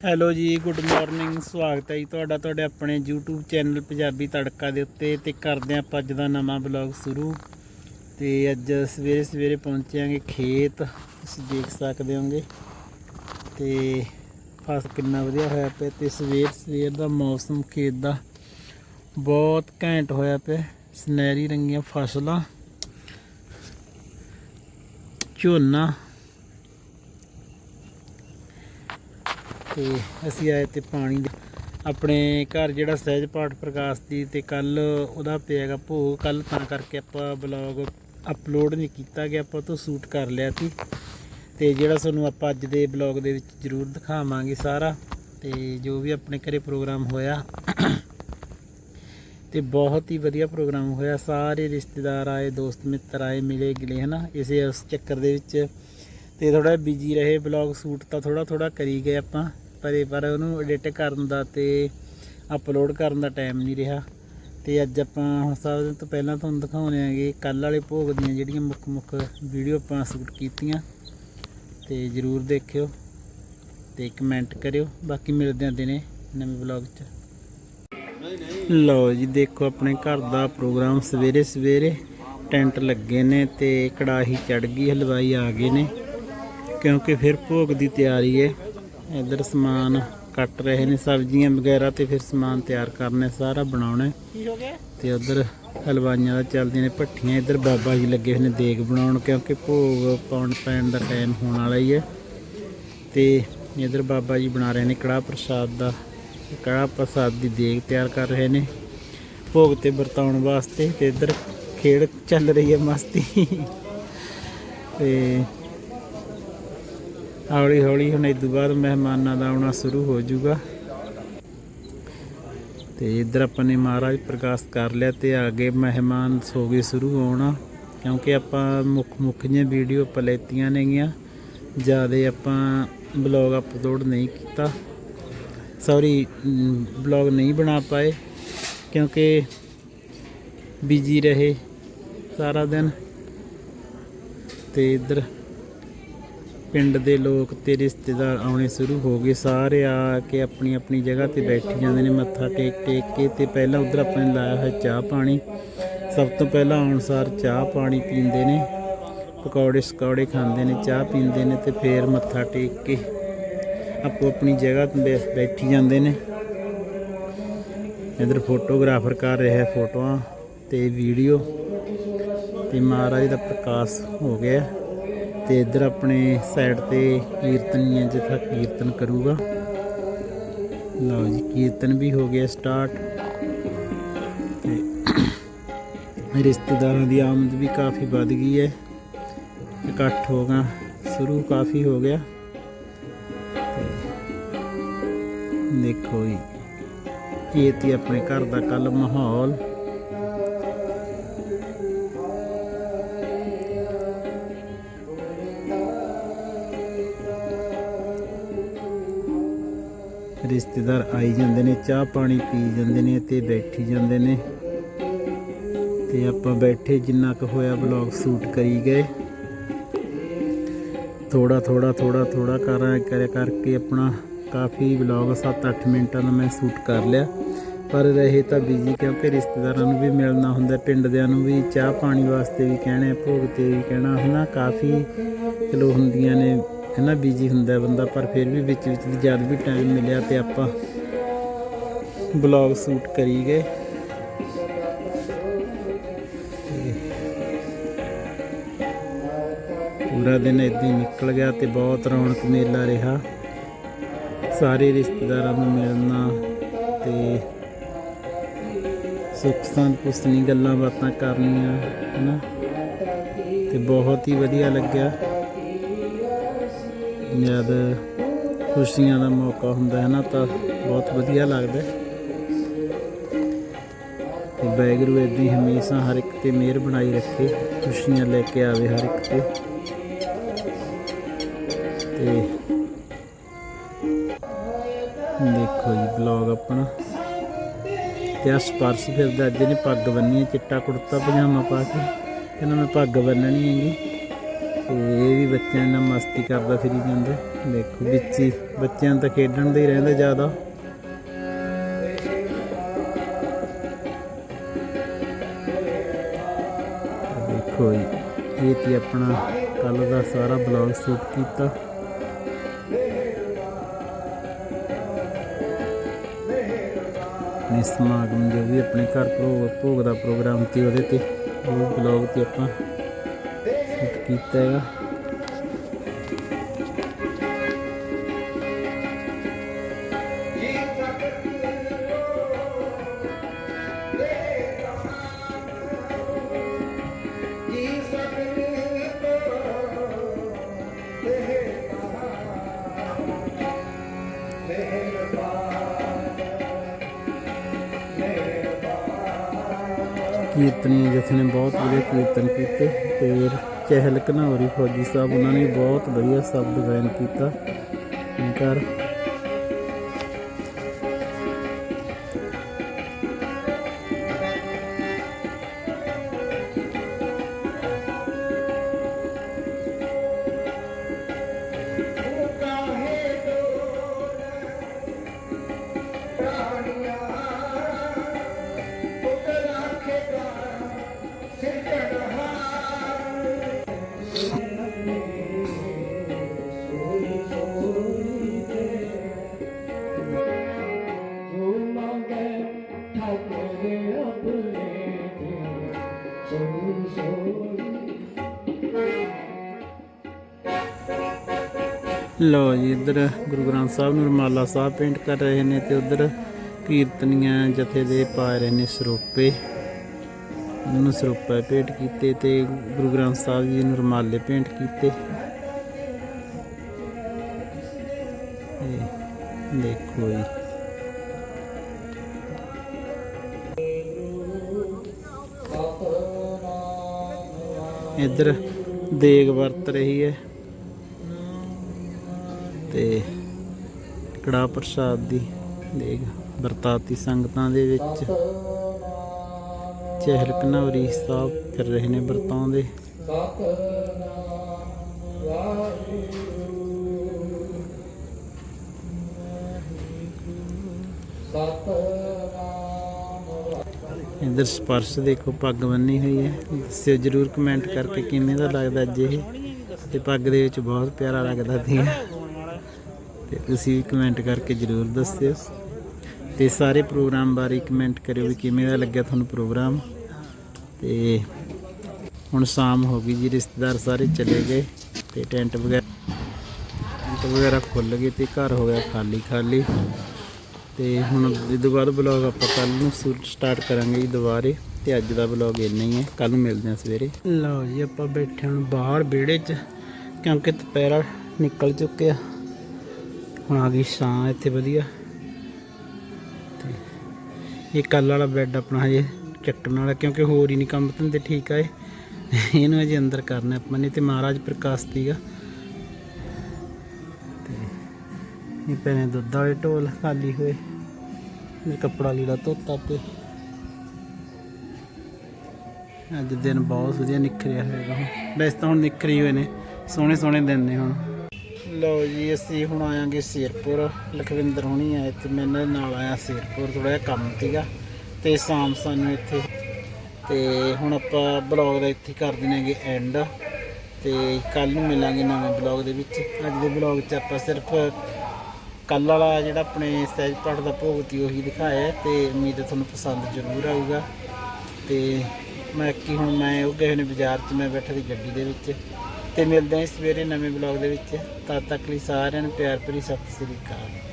Hello ਜੀ good morning ਸਵਾਗਤ ਹੈ ਜੀ ਤੁਹਾਡਾ, ਤੁਹਾਡੇ ਆਪਣੇ YouTube ਚੈਨਲ ਪੰਜਾਬੀ ਤੜਕਾ ਦੇ ਉੱਤੇ ਤੇ ਕਰਦੇ ਹਾਂ ਆਪਾਂ ਅੱਜ ਦਾ ਨਵਾਂ ਬਲੌਗ ਸ਼ੁਰੂ। ਤੇ ਅੱਜ ਸਵੇਰੇ ਸਵੇਰੇ ਪਹੁੰਚਿਆਂਗੇ ਖੇਤ, ਤੁਸੀਂ ਦੇਖ ਸਕਦੇ ਹੋਗੇ ਤੇ ਫਸ ਕਿੰਨਾ ਵਧੀਆ ਹੋਇਆ ਪਿਆ ਤੇ ਸਵੇਰ ਸਵੇਰ ਦਾ ਮੌਸਮ ਖੇਤ ਦਾ ਬਹੁਤ ਘੈਂਟ ਹੋਇਆ ਪਿਆ, ਸੁਨਹਿਰੀ ਰੰਗੀਆਂ ਫਸਲਾਂ, ਝੋਨਾ। ਤੇ ਅਸੀਂ ਆਏ ਤੇ ਪਾਣੀ ਦੇ ਆਪਣੇ ਘਰ ਜਿਹੜਾ ਸਹਿਜ ਪਾਠ ਪ੍ਰਕਾਸ਼ ਦੀ ਤੇ ਕੱਲ ਉਹਦਾ ਪਿਆਗਾ ਭੋਗ। ਕੱਲ ਤਾਂ ਕਰਕੇ ਆਪਾਂ ਬਲੌਗ ਅਪਲੋਡ ਨਹੀਂ ਕੀਤਾ ਗਿਆ, ਆਪਾਂ ਉਹ ਤੋਂ ਸ਼ੂਟ ਕਰ ਲਿਆ ਸੀ। ਤੇ ਜਿਹੜਾ ਤੁਹਾਨੂੰ ਆਪਾਂ ਅੱਜ ਦੇ ਬਲੌਗ ਦੇ ਵਿੱਚ ਜ਼ਰੂਰ ਦਿਖਾਵਾਂਗੇ ਸਾਰਾ। ਤੇ ਜੋ ਵੀ ਆਪਣੇ ਘਰੇ ਪ੍ਰੋਗਰਾਮ ਹੋਇਆ, ਤੇ ਬਹੁਤ ਹੀ ਵਧੀਆ ਪ੍ਰੋਗਰਾਮ ਹੋਇਆ। ਸਾਰੇ ਰਿਸ਼ਤੇਦਾਰ ਆਏ, ਦੋਸਤ ਮਿੱਤਰ ਆਏ, ਮਿਲੇ ਗਿਲੇ, ਹਨਾ? ਇਸੇ ਉਸ ਚੱਕਰ ਦੇ ਵਿੱਚ ਤੇ ਥੋੜਾ ਬਿਜ਼ੀ ਰਹੇ ਬਲੌਗ ਸ਼ੂਟ ਤਾਂ ਥੋੜਾ ਥੋੜਾ ਕਰੀ ਗਏ ਆਪਾਂ। ਪਰ ਪਰ ਉਹਨੂੰ ਐਡਿਟ ਕਰਨ ਦਾ ਤੇ ਅਪਲੋਡ ਕਰਨ ਦਾ ਟਾਈਮ ਨਹੀਂ ਰਿਹਾ। ਤੇ ਅੱਜ ਆਪਾਂ ਹੁਣ ਸਭ ਤੋਂ ਪਹਿਲਾਂ ਤੁਹਾਨੂੰ ਦਿਖਾਉਣੇ ਆਗੇ ਕੱਲ ਵਾਲੇ ਭੋਗ ਦੀਆਂ ਜਿਹੜੀਆਂ ਮੁੱਖ ਮੁੱਖ ਵੀਡੀਓ ਆਪਾਂ ਸ਼ੂਟ ਕੀਤੀਆਂ, ਤੇ ਜਰੂਰ ਦੇਖਿਓ ਤੇ ਕਮੈਂਟ ਕਰਿਓ। ਬਾਕੀ ਮਿਲਦੇ ਆਂ ਦਿਨੇ ਨਵੇਂ ਬਲੌਗ 'ਚ। ਲਓ ਜੀ, ਦੇਖੋ ਆਪਣੇ ਘਰ ਦਾ ਪ੍ਰੋਗਰਾਮ ਸਵੇਰੇ ਸਵੇਰੇ ਟੈਂਟ ਲੱਗੇ ਨੇ ਤੇ ਕੜਾਹੀ ਚੜ ਗਈ, ਹਲਵਾਈ ਆ ਗਏ ਨੇ, ਕਿਉਂਕਿ ਫਿਰ ਭੋਗ ਦੀ ਤਿਆਰੀ ਹੈ। ਇਧਰ ਸਮਾਨ ਕੱਟ ਰਹੇ ਨੇ ਸਬਜ਼ੀਆਂ ਵਗੈਰਾ ਤੇ ਫਿਰ ਸਮਾਨ ਤਿਆਰ ਕਰਨਾ ਸਾਰਾ ਬਣਾਉਣਾ। ਕੀ ਹੋ ਗਿਆ? ਤੇ ਉਧਰ ਹਲਵਾਈਆਂ ਦਾ ਚੱਲਦੀਆਂ ਨੇ ਭੱਠੀਆਂ ਇਧਰ ਬਾਬਾ ਜੀ ਲੱਗੇ ਹੋਏ ਨੇ ਦੇਗ ਬਣਾਉਣ ਕਿਉਂਕਿ ਭੋਗ ਪਾਉਣ ਪੈਣ ਦਾ ਟਾਈਮ ਹੋਣ ਵਾਲਾ ਹੀ ਹੈ। ਤੇ ਇਧਰ ਬਾਬਾ ਜੀ ਬਣਾ ਰਹੇ ਨੇ ਕੜਾਹ ਪ੍ਰਸ਼ਾਦ ਦਾ ਕੜਾਹ ਪ੍ਰਸ਼ਾਦ ਦੀ ਦੇਗ ਤਿਆਰ ਕਰ ਰਹੇ ਨੇ ਭੋਗ ਤੇ ਵਰਤਾਉਣ ਵਾਸਤੇ। ਤੇ ਇਧਰ ਖੇਡ ਚੱਲ ਰਹੀ ਹੈ ਮਸਤੀ। ਤੇ ਹੌਲੀ ਹੌਲੀ ਹੁਣ ਇਸ ਤੋਂ ਬਾਅਦ ਮਹਿਮਾਨਾਂ ਦਾ ਆਉਣਾ ਸ਼ੁਰੂ ਹੋ ਜਾਊਗਾ। ਤੇ ਇੱਧਰ ਆਪਾਂ ਨੇ ਮਹਾਰਾਜ ਪ੍ਰਕਾਸ਼ ਕਰ ਲਿਆ ਤੇ ਅੱਗੇ ਮਹਿਮਾਨ ਸੋ ਗਏ ਸ਼ੁਰੂ ਹੋਣਾ, ਕਿਉਂਕਿ ਆਪਾਂ ਮੁੱਖ ਮੁੱਖ ਜਿਹੀਆਂ ਵੀਡੀਓ ਆਪਾਂ ਲੈਤੀਆਂ ਨੇਗੀਆਂ, ਜ਼ਿਆਦਾ ਆਪਾਂ ਬਲੌਗ ਅਪਲੋਡ ਨਹੀਂ ਕੀਤਾ। ਸੌਰੀ ਬਲੌਗ ਨਹੀਂ ਬਣਾ ਪਾਏ, ਕਿਉਂਕਿ ਬਿਜ਼ੀ ਰਹੇ ਸਾਰਾ ਦਿਨ। ਤੇ ਇੱਧਰ ਪਿੰਡ ਦੇ ਲੋਕ ਤੇ ਰਿਸ਼ਤੇਦਾਰ ਆਉਣੇ ਸ਼ੁਰੂ ਹੋ ਗਏ। ਸਾਰੇ ਆ ਕੇ ਆਪਣੀ ਆਪਣੀ ਜਗ੍ਹਾ ਤੇ ਬੈਠੀ ਜਾਂਦੇ ਨੇ, ਮੱਥਾ ਟੇਕ ਟੇਕ ਕੇ ਤੇ ਪਹਿਲਾਂ ਉਧਰ ਆਪਾਂ ਨੇ ਲਾਇਆ ਹੋਇਆ ਚਾਹ ਪਾਣੀ। ਸਭ ਤੋਂ ਪਹਿਲਾਂ ਆਉਣਸਾਰ ਚਾਹ ਪਾਣੀ ਪੀਂਦੇ ਨੇ, ਪਕੌੜੇ ਸਕੌੜੇ ਖਾਂਦੇ ਨੇ, ਚਾਹ ਪੀਂਦੇ ਨੇ ਤੇ ਫੇਰ ਮੱਥਾ ਟੇਕ ਕੇ ਆਪੋ ਆਪਣੀ ਜਗ੍ਹਾ ਤੇ ਬੈ- ਬੈਠੀ ਜਾਂਦੇ ਨੇ। ਇਧਰ ਫੋਟੋਗ੍ਰਾਫਰ ਕਰ ਰਿਹਾ ਹੈ ਫੋਟੋਆਂ ਤੇ ਵੀਡੀਓ ਤੇ ਮਹਾਰਾਜ ਦਾ ਪ੍ਰਕਾਸ਼ ਹੋ ਗਿਆ। ਤੇ ਇੱਧਰ ਆਪਣੇ ਸਾਈਡ ਤੇ ਕੀਰਤਨੀਆਂ ਜਿੱਥਾ ਕੀਰਤਨ ਕਰੂਗਾ। ਲਓ ਜੀ, ਕੀਰਤਨ ਵੀ ਹੋ ਗਿਆ ਸਟਾਰਟ ਤੇ ਰਿਸ਼ਤੇਦਾਰਾਂ ਦੀ ਆਮਦ ਵੀ ਕਾਫੀ ਵੱਧ ਗਈ ਹੈ। ਇਕੱਠ ਹੋ ਗਿਆ ਸ਼ੁਰੂ ਕਾਫੀ ਹੋ ਗਿਆ। ਦੇਖੋ ਜੀ, ਇਹ ਤੇ ਆਪਣੇ ਘਰ ਦਾ ਕੱਲ ਮਾਹੌਲ। ਰਿਸ਼ਤੇਦਾਰ ਆਈ ਜਾਂਦੇ ਨੇ, ਚਾਹ ਪਾਣੀ ਪੀ ਜਾਂਦੇ ਨੇ ਤੇ ਬੈਠੀ ਜਾਂਦੇ ਨੇ। ਤੇ ਆਪਾਂ ਬੈਠੇ ਜਿੰਨਾ ਕੁ ਹੋਇਆ ਬਲੌਗ ਸ਼ੂਟ ਕਰੀ ਗਏ। ਥੋੜਾ ਥੋੜਾ ਥੋੜਾ ਥੋੜਾ ਕਰਾਂ ਕਰਿਆ ਕਰਕੇ ਆਪਣਾ ਕਾਫੀ ਬਲੌਗ 7-8 ਮਿੰਟਾਂ ਦਾ ਮੈਂ ਸ਼ੂਟ ਕਰ ਲਿਆ। ਪਰ ਰਹੇ ਤਾਂ ਬਿਜ਼ੀ ਕਿਉਂਕਿ ਰਿਸ਼ਤੇਦਾਰਾਂ ਨੂੰ ਵੀ ਮਿਲਣਾ ਹੁੰਦਾ ਪਿੰਡ ਦਿਆਂ ਨੂੰ ਵੀ ਚਾਹ ਪਾਣੀ ਵਾਸਤੇ ਵੀ ਕਹਿਣਾ, ਭੋਗ ਤੇ ਵੀ ਕਹਿਣਾ, ਹਨਾ, ਕਾਫੀ ਚਲੋ ਹੁੰਦੀਆਂ ਨੇ। ਹਨਾ ਬਿਜ਼ੀ ਹੁੰਦਾ ਬੰਦਾ, ਪਰ ਫਿਰ ਵੀ ਵਿੱਚ ਵਿੱਚ ਦੀ ਜਦ ਵੀ ਟਾਈਮ ਮਿਲਿਆ ਤੇ ਆਪਾਂ ਬਲੌਗ ਸ਼ੂਟ ਕਰੀ ਗਏ। ਪੂਰਾ ਦਿਨ ਇਦਾਂ ਹੀ ਨਿਕਲ ਗਿਆ ਤੇ ਬਹੁਤ ਰੌਣਕ ਮੇਲਾ ਰਿਹਾ। ਸਾਰੇ ਰਿਸ਼ਤੇਦਾਰਾਂ ਨੂੰ ਮਿਲਣਾ ਤੇ ਸੁੱਖ ਸੰਤ ਪੁੱਛਣੀ ਗੱਲਾਂ ਬਾਤਾਂ ਕਰਨੀਆਂ, ਹਨਾ? ਤੇ ਬਹੁਤ ਹੀ ਵਧੀਆ ਲੱਗਿਆ। ਜਦ ਖੁਸ਼ੀਆਂ ਦਾ ਮੌਕਾ ਹੁੰਦਾ ਹੈ ਨਾ, ਤਾਂ ਬਹੁਤ ਵਧੀਆ ਲੱਗਦਾ ਹੈ। ਤੇ ਬੈਗਰੂ ਇਦਾਂ ਹੀ ਹਮੇਸ਼ਾ ਹਰ ਇੱਕ ਤੇ ਮਿਹਰ ਬਣਾਈ ਰੱਖੇ, ਖੁਸ਼ੀਆਂ ਲੈ ਕੇ ਆਵੇ ਹਰ ਇੱਕ ਤੇ। ਤੇ ਦੇਖੋ ਜੀ ਵਲੌਗ ਆਪਣਾ। ਤੇ ਆ ਸਪਰਸ ਫਿਰਦਾ, ਅੱਜ ਨੇ ਪੱਗ ਬੰਨੀ ਚਿੱਟਾ ਕੁੜਤਾ, ਪਜਾਮਾ ਪਾ ਕੇ। ਕਹਿੰਦਾ ਮੈਂ ਪੱਗ ਬੰਨਣੀ ਹੈਗੀ। ਤੇ ਇਹ ਬੱਚਿਆਂ ਨਾਲ ਮਸਤੀ ਕਰਦਾ ਫਿਰੀ ਜਾਂਦਾ। ਦੇਖੋ ਵਿੱਚ ਹੀ, ਬੱਚਿਆਂ ਨੂੰ ਤਾਂ ਖੇਡਣ ਦੇ ਹੀ ਰਹਿੰਦਾ ਜ਼ਿਆਦਾ। ਦੇਖੋ ਜੀ, ਇਹ ਤੇ ਆਪਣਾ ਕੱਲ ਦਾ ਸਾਰਾ ਬਲੌਗ ਸ਼ੂਟ ਕੀਤਾ। ਨੇ ਸਮਾਗਮ ਜੋ ਵੀ ਆਪਣੇ ਘਰ ਭੋਗ ਭੋਗ ਦਾ ਪ੍ਰੋਗਰਾਮ ਤੇ ਉਹਦੇ ਤੇ ਉਹ ਬਲੌਗ ਤੇ ਆਪਾਂ ਸ਼ੂਟ ਕੀਤਾ ਹੈਗਾ। ਕੀਰਤਨੀ ਜਥੇ ਨੇ ਬਹੁਤ ਵਧੀਆ ਕੀਰਤਨ ਕੀਤੇ ਤੇ ਚਹਿਲ ਘਨੌਰੀ ਫੌਜੀ ਸਾਹਿਬ, ਉਹਨਾਂ ਨੇ ਬਹੁਤ ਵਧੀਆ ਸ਼ਬਦ ਗਾਇਨ ਕੀਤਾ। ਕਰ ਲੋ ਜੀ, ਇੱਧਰ ਗੁਰੂ ਗ੍ਰੰਥ ਸਾਹਿਬ ਨੂੰ ਰਮਾਲਾ ਸਾਹਿਬ ਪੇਂਟ ਕਰ ਰਹੇ ਨੇ ਤੇ ਉਧਰ ਕੀਰਤਨੀਆਂ ਜਥੇ ਦੇ ਪਾ ਰਹੇ ਨੇ ਸਰੋਪੇ। ਨੂੰ ਸਰੂਪੇ ਪੇਂਟ ਕੀਤੇ ਤੇ ਗੁਰੂ ਗ੍ਰੰਥ ਸਾਹਿਬ ਜੀ ਨੂੰ ਰਮਾਲੇ ਪੇਂਟ ਕੀਤੇ। ਇਹ ਦੇਖੋ ਜੀ। ਇੱਧਰ ਦੇਗ ਵਰਤ ਰਹੀ ਹੈ। ਤੇ ਕੜਾ ਪ੍ਰਸ਼ਾਦ ਦੀ ਦੇਗ ਵਰਤਾਤੀ ਸੰਗਤਾਂ ਦੇ ਵਿੱਚ। ਚਹਿਲ ਕਨੌਰੀ ਸਾਹਿਬ ਫਿਰ ਰਹੇ ਨੇ ਵਰਤਾਂ ਦੇ। ਇਧਰ ਸਪਰਸ਼ ਦੇਖੋ, ਪੱਗ ਬੰਨੀ ਹੋਈ ਹੈ। ਦੱਸਿਓ ਜਰੂਰ ਕਮੈਂਟ ਕਰਕੇ ਕਿਵੇਂ ਦਾ ਲੱਗਦਾ ਅੱਜ ਇਹ। ਤੇ ਪੱਗ ਦੇ ਵਿੱਚ ਬਹੁਤ ਪਿਆਰਾ ਲੱਗਦਾ ਸੀ ਤੇ ਤੁਸੀਂ ਵੀ ਕਮੈਂਟ ਕਰਕੇ ਜਰੂਰ ਦੱਸਿਓ। ਤੇ ਸਾਰੇ ਪ੍ਰੋਗਰਾਮ ਬਾਰੇ ਕਮੈਂਟ ਕਰਿਓ ਵੀ ਕਿਵੇਂ ਦਾ ਲੱਗਿਆ ਤੁਹਾਨੂੰ ਪ੍ਰੋਗਰਾਮ। ਤੇ ਹੁਣ ਸ਼ਾਮ ਹੋ ਗਈ ਜੀ, ਰਿਸ਼ਤੇਦਾਰ ਸਾਰੇ ਚਲੇ ਗਏ ਤੇ ਟੈਂਟ ਵਗੈਰਾ ਟੈਂਟ ਵਗੈਰਾ ਖੁੱਲ ਗਏ ਤੇ ਘਰ ਹੋ ਗਿਆ ਖਾਲੀ ਖਾਲੀ। ਤੇ ਹੁਣ ਇਸ ਤੋਂ ਬਾਅਦ ਬਲੌਗ ਆਪਾਂ ਕੱਲ ਨੂੰ ਸਟਾਰਟ ਕਰਾਂਗੇ ਜੀ ਦੁਬਾਰੇ ਤੇ ਅੱਜ ਦਾ ਬਲੌਗ ਇੰਨਾ ਹੀ ਹੈ। ਕੱਲ ਨੂੰ ਮਿਲਦੇ ਹਾਂ ਸਵੇਰੇ। ਲਓ ਜੀ, ਆਪਾਂ ਬੈਠੇ ਹੁਣ ਬਾਹਰ ਵਿਹੜੇ 'ਚ, ਕਿਉਂਕਿ ਦੁਪਹਿਰਾ ਨਿਕਲ ਚੁੱਕਿਆ। ਹੁਣ ਆ ਗਈ ਛਾਂ ਇੱਥੇ ਵਧੀਆ। ਤੇ ਇਹ ਕੱਲ ਵਾਲਾ ਬੈੱਡ ਆਪਣਾ ਹਜੇ ਚੱਕਣ ਵਾਲਾ, ਕਿਉਂਕਿ ਹੋਰ ਹੀ ਨਹੀਂ ਕੰਮ ਧੰਦੇ, ਠੀਕ ਆਏ ਇਹਨੂੰ ਅਜੇ ਅੰਦਰ ਕਰਨਾ ਆਪਾਂ ਨੇ ਤੇ ਮਹਾਰਾਜ ਪ੍ਰਕਾਸ਼ ਦੀਗਾ ਇਹ ਪੈਣੇ ਦੁੱਧ ਵਾਲੇ ਢੋਲ ਖਾਲੀ ਹੋਏ। ਇਹ ਕੱਪੜਾ ਲੀੜਾ ਧੋਤਾ ਤੇ। ਅੱਜ ਦਿਨ ਬਹੁਤ ਵਧੀਆ ਨਿਖਰਿਆ ਹੋਏਗਾ ਵੈਸੇ ਤਾਂ ਹੁਣ ਨਿਖਰੇ ਹੋਏ ਨੇ, ਸੋਹਣੇ ਸੋਹਣੇ ਦਿਨ ਨੇ ਹੁਣ। ਲਓ ਜੀ, ਅਸੀਂ ਹੁਣ ਆਵਾਂਗੇ ਸ਼ੇਰਪੁਰ। ਲਖਵਿੰਦਰ ਹੁਣੀ ਆਏ ਤੇ ਮੈਂ ਇਹਨਾਂ ਦੇ ਨਾਲ ਆਇਆ ਸ਼ੇਰਪੁਰ ਥੋੜਾ ਜਿਹਾ ਕੰਮ ਸੀਗਾ। ਤੇ ਸ਼ਾਮ ਸਾਨੂੰ ਇੱਥੇ ਤੇ ਹੁਣ ਆਪਾਂ ਬਲੌਗ ਦਾ ਇੱਥੇ ਕਰ ਦਿਨਾਂਗੇ ਐਂਡ ਤੇ ਕੱਲ ਨੂੰ ਮਿਲਾਂਗੇ ਨਵੇਂ ਬਲੌਗ ਦੇ ਵਿੱਚ। ਅੱਜ ਦੇ ਬਲੌਗ 'ਚ ਆਪਾਂ ਸਿਰਫ ਕੱਲ ਵਾਲਾ ਜਿਹੜਾ ਆਪਣੇ ਸਹਿਜ ਪਾਠ ਦਾ ਭੋਗ ਤੀ ਉਹੀ ਦਿਖਾਇਆ ਹੈ ਤੇ ਉਮੀਦ ਹੈ ਤੁਹਾਨੂੰ ਪਸੰਦ ਜ਼ਰੂਰ ਆਊਗਾ। ਤੇ ਮੈਂ ਕੀ ਹੁਣ ਮੈਂ ਉਹ ਗਏ ਨੇ ਬਾਜ਼ਾਰ 'ਚ, ਮੈਂ ਬੈਠਾ ਦੀ ਗੱਡੀ ਦੇ ਵਿੱਚ। ਤੇ ਮਿਲਦੇ ਹਾਂ ਸਵੇਰੇ ਨਵੇਂ ਬਲੌਗ ਦੇ ਵਿੱਚ। ਤਦ ਤੱਕ ਲਈ ਸਾਰਿਆਂ ਨੂੰ ਪਿਆਰ ਭਰੀ ਸਤਿ ਸ੍ਰੀ ਅਕਾਲ।